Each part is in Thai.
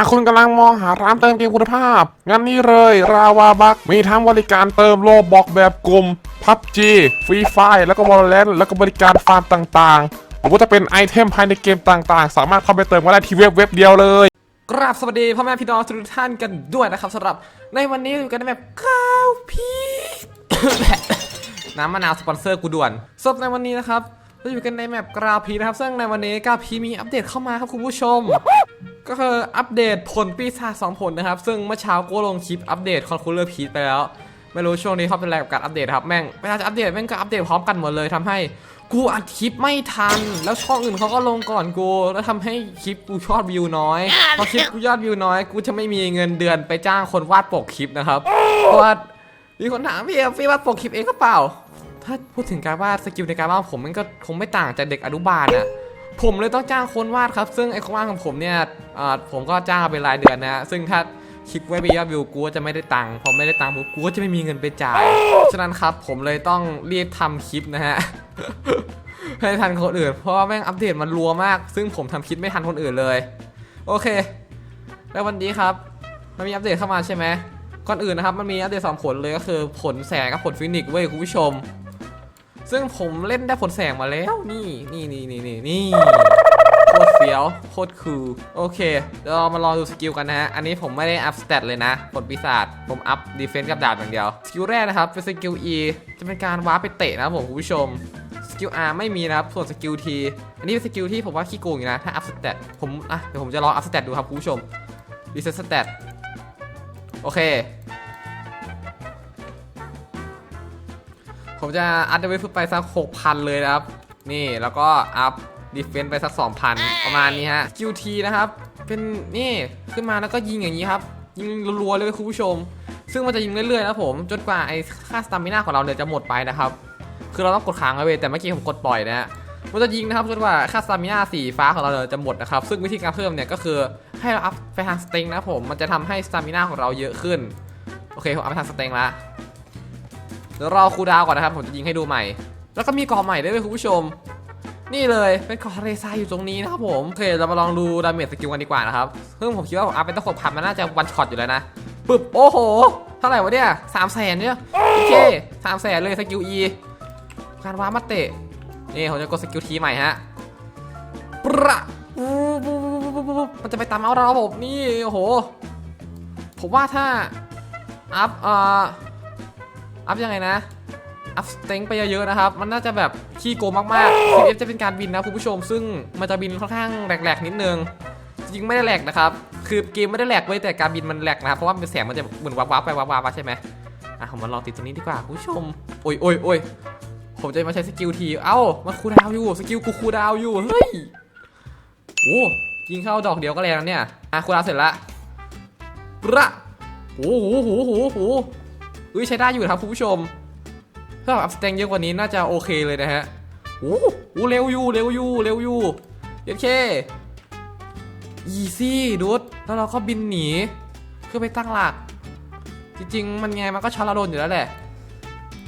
หากคุณกำลังมองหาร้านเติมเกมคุณภาพ งั้นนี่เลยราวาบักมีทั้งบริการเติมโลบอกแบบกลุ่ม PUBG ฟรีไฟแล้วก็ Valorant แล้วก็บริการฟาร์มต่างๆ หรือว่าจะเป็นไอเทมภายในเกมต่างๆ สามารถเข้าไปเติมก็ได้ที่เว็บเว็บเดียวเลยกราบสวัสดีพ่อแม่พี่น้องทุกท่านกันด้วยนะครับสำหรับในวันนี้อยู่กันในแบบก้าวพีน้ำมะนาวสปอนเซอร์กูด่วนสำหรับในวันนี้นะครับเราอยู่กันในแมปกราพีนะครับ ซึ่งในวันนี้กราพีมีอัปเดตเข้ามาครับคุณผู้ชม ก็คืออัปเดตผลปีศาจสองผลนะครับ ซึ่งเมื่อเช้ากูลงคลิปอัปเดตคอนคูลเลอร์พีไปแล้ว ไม่รู้ช่วงนี้เขาเป็นอะไรกับการอัปเดตครับแม่งเวลาจะอัปเดตแม่งก็อัปเดตพร้อมกันหมดเลยทำให้กูอัดคลิปไม่ทัน แล้วช่องอื่นเขาก็ลงก่อนกู แล้วทำให้คลิปกูยอดวิวน้อยพอคลิปกูยอดวิวน้อย กูจะไม่มีเงินเดือนไปจ้างคนวาดปกคลิปนะครับเพราะว่ามีคนถามพี่เอฟพี่วาดปกคลิปเองก็เปล่า ถ้าพูดถึงการวาดสกิลในการวาดผมมันก็คงไม่ต่างจากเด็กอนุบาลอะ ผมเลยต้องจ้างคนวาดครับ ซึ่งไอ้คนวาดของผมเนี่ยผมก็จ้างเป็นรายเดือนนะฮะซึ่งถ้าคลิปไว้ไปยอดวิวกูจะไม่ได้ตังค์พอไม่ได้ตังค์ปุ๊บกูก็จะไม่มีเงินไปจ่าย ฉะนั้นครับผมเลยต้องรีบทำคลิปนะฮะให้ทันคนอื่น เพราะว่าแม่งอัปเดตมันรัวมาก ซึ่งผมทำคลิปไม่ทันคนอื่นเลย โอเค แล้ววันนี้ครับ มันมีอัปเดตเข้ามาใช่ไหมก่อนอื่นนะครับ มันมีอัปเดตสองผลเลยก็คือผลแสงกับผลฟินิกส์เว้ยคุณผู้ชม ซึ่งผมเล่นได้ผลแสงมาแล้วนี่นี่นี่นี่นี่นี่โคตรเฟี้ยวโคตรคูลโอเคเดี๋ยวเรามารอดูสกิลกันนะฮะ อันนี้ผมไม่ได้อัพสเตตเลยนะผลปีศาจผมอัพดีเฟนส์กับดาบอย่างเดียว สกิลแรกนะครับ เป็นสกิล E จะเป็นการว้าร์ปไปเตะนะครับผมคุณผู้ชมสกิล R ไม่มีนะครับ ส่วนสกิล T อันนี้เป็นสกิลที่ผมว่าขี้โกงอยู่นะ ถ้าอัพสเตตผมอะเดี๋ยวผมจะลองอัพสเตตดูครับคุณผู้ชมรีเซ็ตสเตตโอเค ผมจะอัพเดเวลไปสัก 6,000 เลยนะครับ นี่แล้วก็อัพดีเฟนส์ไปสัก 2,000 ประมาณนี้ฮะ QT นะครับ เป็นนี่ขึ้นมาแล้วก็ยิงอย่างนี้ครับ ยิงรัวๆเลยคุณผู้ชม ซึ่งมันจะยิงเรื่อยๆนะผม จนกว่าไอ้ค่าสตามิน่าของเราเนี่ยจะหมดไปนะครับ คือเราต้องกดค้างไว้เว้ยแต่เมื่อกี้ผมกดปล่อยนะฮะมันจะยิงนะครับจนกว่าค่าสตามิน่าสีฟ้าของเราเนี่ยจะหมดนะครับ ซึ่งวิธีการเพิ่มเนี่ยก็คือให้เราอัพไปทางสเต็งนะครับผม มันจะทำให้สตามิน่าของเราเยอะขึ้น โอเคผมอัพไปทางสเต็งละ เดี๋ยวรอคูดาวก่อนนะครับผมจะยิงให้ดูใหม่ แล้วก็มีเกาะใหม่ด้วยคุณผู้ชม นี่เลยเป็นเกาะทะเลทรายอยู่ตรงนี้นะครับผมโอเคเรามาลองดูดาเมจสกิลกันดีกว่านะครับซึ่งผมคิดว่าผมอัพเป็นตั้งหกพันมันน่าจะวันช็อตอยู่แล้วนะปึ๊บโอ้โหเท่าไหร่วะเนี่ยสามแสนเนี่ยโอเคสามแสนเลยสกิล E การว้ามาเตะนี่ผมจะกดสกิลทีใหม่ฮะประปุ๊บปุ๊บปุ๊บปุ๊บปุ๊บมันจะไปตามเอาเราครับผมนี่โอ้โหผมว่าถ้าอัพอ่อ อัพยังไงนะ อัพสเต็งไปเยอะๆนะครับ มันน่าจะแบบขี้โกงมากๆ CF จะเป็นการบินนะคุณผู้ชม ซึ่งมันจะบินค่อนข้างแหลกๆ นิดนึง จริงไม่ได้แหลกนะครับ คือเกมไม่ได้แหลกเว้ยแต่การบินมันแหลกนะครับ เพราะว่าเป็นแสงมันจะเหมือนวับๆไปวับๆใช่ไหมอะผมมาลองติดตัวนี้ดีกว่าคุณผู้ชม โอ้ยโอ้ยโอ้ยผมจะมาใช้สกิลที เอ้า มันคูดาวอยู่ สกิลกูคูดาวอยู่ เฮ้ย โอ้ยิงเข้าดอกเดียวก็แรงแล้วเนี่ย อะคูดาวเสร็จละระโอ้โหโหโหโห เฮ้ยใช้ได้อยู่นะครับคุณผู้ชม ถ้าอัพสเต็งเยอะกว่านี้น่าจะโอเคเลยนะฮะโอ้โหเร็วอยู่เร็วอยู่เร็วอยู่เย็นเคอีซี่ดูดแล้วเราก็บินหนีเพื่อไปตั้งหลัก จริงๆ มันไงมันก็ช็อตเราโดนอยู่แล้วแหละ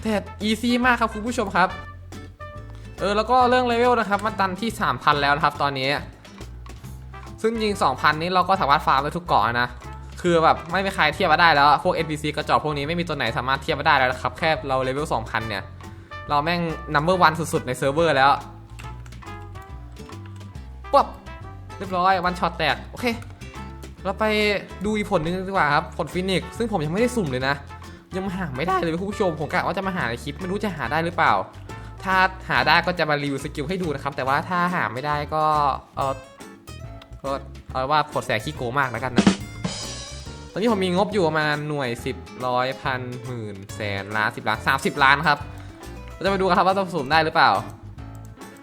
แต่อีซี่มากครับคุณผู้ชมครับ เออแล้วก็เรื่องเลเวลนะครับ มันตันที่ 3,000 แล้วนะครับตอนนี้ ซึ่งจริง 2,000 นี้เราก็สามารถฟาร์มได้ทุกเกาะนะ คือแบบไม่มีใครเทียบมาได้แล้ว พวก NPC กระจอกพวกนี้ไม่มีตัวไหนสามารถเทียบมาได้แล้วนะครับ แค่เราเลเวล2,000 เนี่ย เราแม่ง number one สุดๆ ในเซิร์ฟเวอร์แล้วปุ๊บเรียบร้อยวันช็อตแตก โอเค เราไปดูอีกผลหนึงดีกว่าครับ ผลฟินิกซึ่งผมยังไม่ได้สุ่มเลยนะ ยังหาไม่ได้เลยคุณผู้ชมผมกะว่าจะมาหาในคลิปไม่รู้จะหาได้หรือเปล่า ถ้าหาได้ก็จะมารีวิวสกิลให้ดูนะครับ แต่ว่าถ้าหาไม่ได้ก็เออก็เอาว่าผลแสขี้โกงมากแล้วกันนะ ตอนนี้ผมมีงบอยู่ประมาณหน่วย 10ร้อยพันหมื่นแสนล้านสิบล้านสามสิบล้านครับเราจะมาดูกันครับว่าจะสุ่มได้หรือเปล่า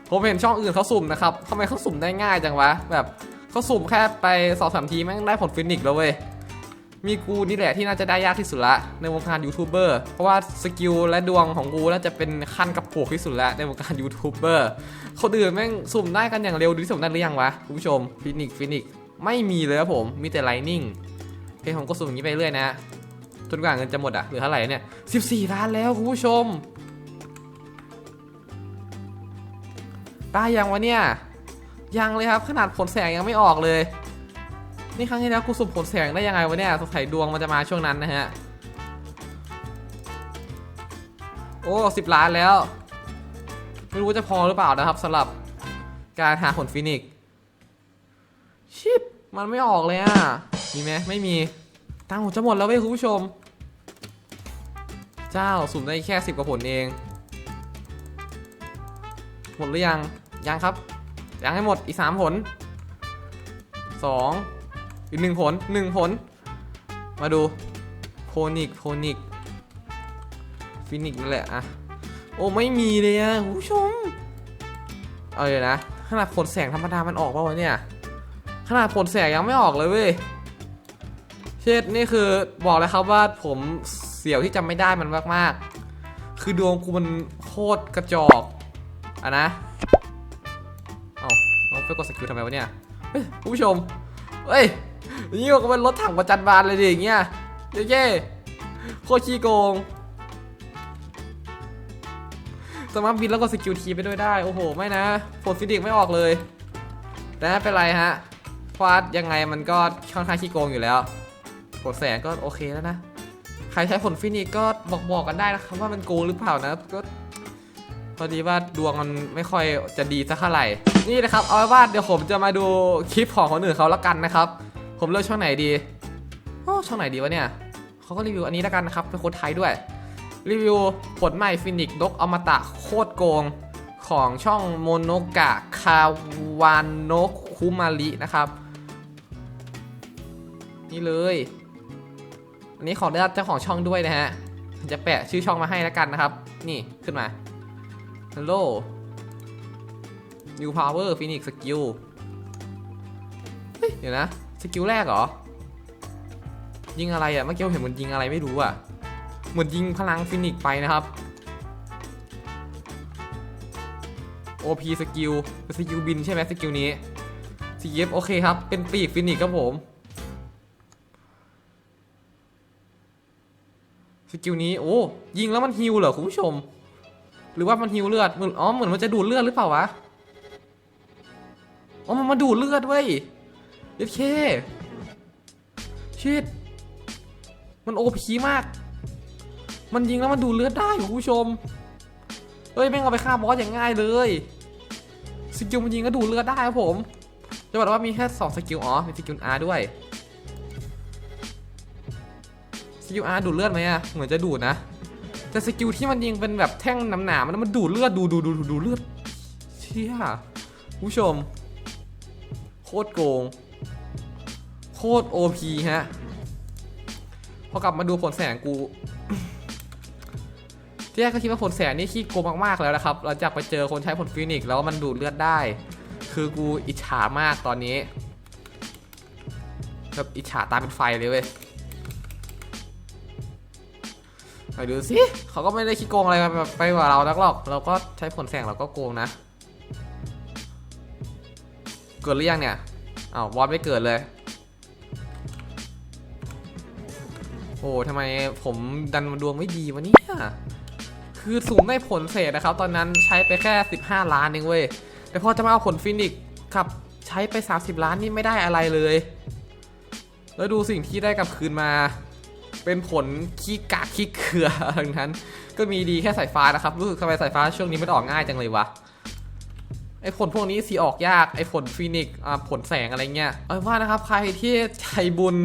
ผมเห็นช่องอื่นเขาสุ่มนะครับทำไมเขาสุ่มได้ง่ายจังวะ แบบเขาสุ่มแค่ไปสองสามทีแม่งได้ผลฟินิกแล้วเว้ย มีกูนี่แหละที่น่าจะได้ยากที่สุดละในวงการยูทูบเบอร์ เพราะว่าสกิลและดวงของกูน่าจะเป็นขั้นกระโปกที่สุดล้วในวงการยูทูบเบอร์คนอื่นแม่งสุ่มได้กันอย่างเร็วดูที่สุ่มได้หรือยังวะคุณผู้ชมฟินิกฟินิกไม่มีเลยครับผม มีแต่ไลนิ่ง โอเคผมก็สุ่มอย่างนี้ไปเรื่อยนะฮะจนกว่าเงินจะหมดอะเหลือเท่าไหร่เนี่ย14ล้านแล้วคุณผู้ชมได้ยังวะเนี่ยยังเลยครับขนาดผลแสงยังไม่ออกเลย นี่ครั้งที่แล้วกูสุ่มผลแสงได้ยังไงวะเนี่ยสงสัยดวงมันจะมาช่วงนั้นนะฮะโอ้สิบล้านแล้ว ไม่รู้จะพอหรือเปล่านะครับสำหรับการหาผลฟินิกชิปมันไม่ออกเลยอะ มีไหมไม่มีตังค์ผมจะหมดแล้วเว้ยคุณผู้ชม เจ้าสุ่มได้แค่สิบกว่าผลเอง หมดหรือยัง ยังครับ ยังให้หมดอีกสามผลสองอีกหนึ่งผลหนึ่งผล มาดูโพนิกโพนิกฟินิกนั่นแหละอะโอ้ไม่มีเลยอะคุณผู้ชม เอาเลยนะขนาดผลแสงธรรมดามันออกป่าวะเนี่ยขนาดผลแสงยังไม่ออกเลยเว้ย เช่นนี่คือบอกเลยครับว่าผมเสียวที่จำไม่ได้มันมากๆ คือดวงกูมันโคตรกระจอกอะนะ เอาเอาไปกดสกิลทำไมวะเนี่ยเฮ้ยผู้ชม เฮ้ยนี่ก็เป็นรถถังประจันบานเลยดิอย่างเงี้ยเย้ๆโคตรขี้โกงสามารถบินแล้วก็สกิลทีไปด้วยได้ โอ้โห ไม่นะผลฟิสิกส์ไม่ออกเลย แต่ไม่เป็นไรฮะเพราะว่ายังไงมันก็ค่อนข้างขี้โกงอยู่แล้ว ผลแสงก็โอเคแล้วนะ ใครใช้ผลฟินิกก็บอกบอกกันได้นะครับว่ามันโกงหรือเปล่านะก็พอดีว่าดวงมันไม่ค่อยจะดีสักเท่าไหร่ นี่นะครับ เอาไว้ว่าเดี๋ยวผมจะมาดูคลิปของคนอื่นเขาละกันนะครับ ผมเลือกช่องไหนดีโอ้ช่องไหนดีวะเนี่ยเขาก็รีวิวอันนี้ละกันนะครับเป็นคนไทยด้วย รีวิวผลใหม่ฟินิกดกอมตะโคตรโกงของช่องโมโนกะคาวานโนคุมารินะครับ นี่เลย นี้ขอได้รับเจ้าของช่องด้วยนะฮะ จะแปะชื่อช่องมาให้แล้วกันนะครับ นี่ขึ้นมา Hello New Power Phoenix Skill เฮ้ย เดี๋ยวนะ สกิลแรกเหรอ ยิงอะไรอะ่ะ เมื่อกี้ผมเห็นมันยิงอะไรไม่รู้อะ่ะ เหมือนยิงพลังฟินิกไปนะครับ OP สกิลสกิลบินใช่ไหมสกิลนี้ CF โอเคครับ เป็นปีกฟินิกครับผม สกิลนี้โอ้ยิงแล้วมันฮิวเหรอคุณผู้ชม หรือว่ามันฮิวเลือดเหมือนอ๋อเหมือนมันจะดูดเลือดหรือเปล่าวะอ๋อมันมาดูดเลือดเว้ยเย็ดเคชิดมันโอพีมาก มันยิงแล้วมันดูดเลือดได้คุณผู้ชมเฮ้ยแม่งเอาไปฆ่าบอสอย่างง่ายเลยสกิลมันยิงก็ดูดเลือดได้ครับผมจะบอกว่ามีแค่2สกิลอ๋อมีสกิล R ด้วย กิล R ดูดเลือดไหมอะเหมือนจะดูดนะ แต่สกิลที่มันยิงเป็นแบบแท่งหนามันมันดูดเลือดดูดูดูดูเลือดเชี่ยผู้ชม โคตรโกง โคตรโอพีฮะ พอกลับมาดูผลแสงกูที่แรกก็คิดว่าผลแสงนี่ขี้โกงมากๆแล้วนะครับหลังจากไปเจอคนใช้ผลฟินิกแล้วมันดูดเลือดได้ คือกูอิจฉามากตอนนี้แบบอิจฉาตาเป็นไฟเลยเว้ย ไปดูสิเขาก็ไม่ได้ขี้โกงอะไรแบบไปกว่าเรานักหรอก เราก็ใช้ผลแสงเราก็โกงนะ เกิดหรือยังเนี่ยอ้าววอดไม่เกิดเลย โอ้ทำไมผมดันดวงไม่ดีวะเนี่ยคือสูงได้ผลเศษนะครับ ตอนนั้นใช้ไปแค่ 15 ล้านเองเว้ย แต่พอจะมาเอาผลฟินิกซ์ขับใช้ไป 30 ล้านนี่ไม่ได้อะไรเลย แล้วดูสิ่งที่ได้กลับคืนมา เป็นผลขี้กากขี้เกลือทั้งนั้น ก็มีดีแค่สายฟ้านะครับ รู้สึกทำไมสายฟ้าช่วงนี้มันออกง่ายจังเลยวะไอ้ผลพวกนี้สีออกยากไอ้ผลฟินิกซ์อ่าผลแสงอะไรเงี้ยเอาว่านะครับใครที่ใจบุญ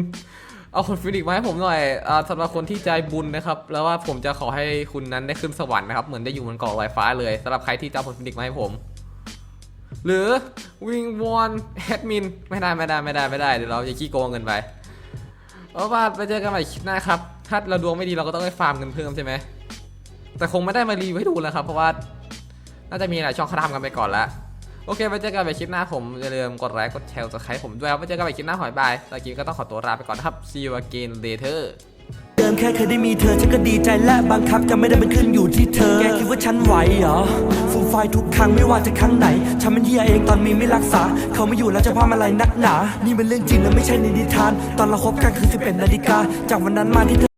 เอาผลฟินิกซ์มาให้ผมหน่อยอ่าสำหรับคนที่ใจบุญนะครับ แล้วว่าผมจะขอให้คุณนั้นได้ขึ้นสวรรค์นะครับเหมือนได้อยู่บนเกาะลอยฟ้าเลยสำหรับใครที่จะผลฟินิกซ์มาให้ผม หรือวิงวอนแอดมินไม่ได้ไม่ได้ไม่ได้ไม่ได้เดี๋ยวเราจะขี้โกงเงินไป เอาว่าไปเจอกันใหม่คลิปหน้าครับ ถ้าเราดวงไม่ดีเราก็ต้องไปฟาร์มเงินเพิ่มใช่ไหม แต่คงไม่ได้มารีวิวให้ดูแล้วครับ เพราะว่า น่าจะมีหลายช่องเขาทำกันไปก่อนแล้วโอเคไปเจอกันใหม่คลิปหน้าผมอย่าลืมกดไลค์กดแชร์กดไครผมด้วยครับไปเจอกันใหม่คลิปหน้าหอยบายตอนนี้ก็ต้องขอตัวลาไปก่อนนะครับ see you again later ดิมแค่เคยได้มีเธอฉันก็ดีใจและบังคับจะไม่ได้เป็นขึ้นอยู่ที่เธอ แกคิดว่าฉันไหวเหรอฟูมไฟทุกครั้งไม่ว่าจะครั้งไหน ฉันมันเฮียเองตอนมีไม่รักษา เขาไม่อยู่แล้วจะพามาอะไรนักหนา นี่เป็นเรื่องจริงและไม่ใช่ในนิทาน ตอนเราคบกันคือ11นาฬิกา จากวันนั้นมาที่เธอ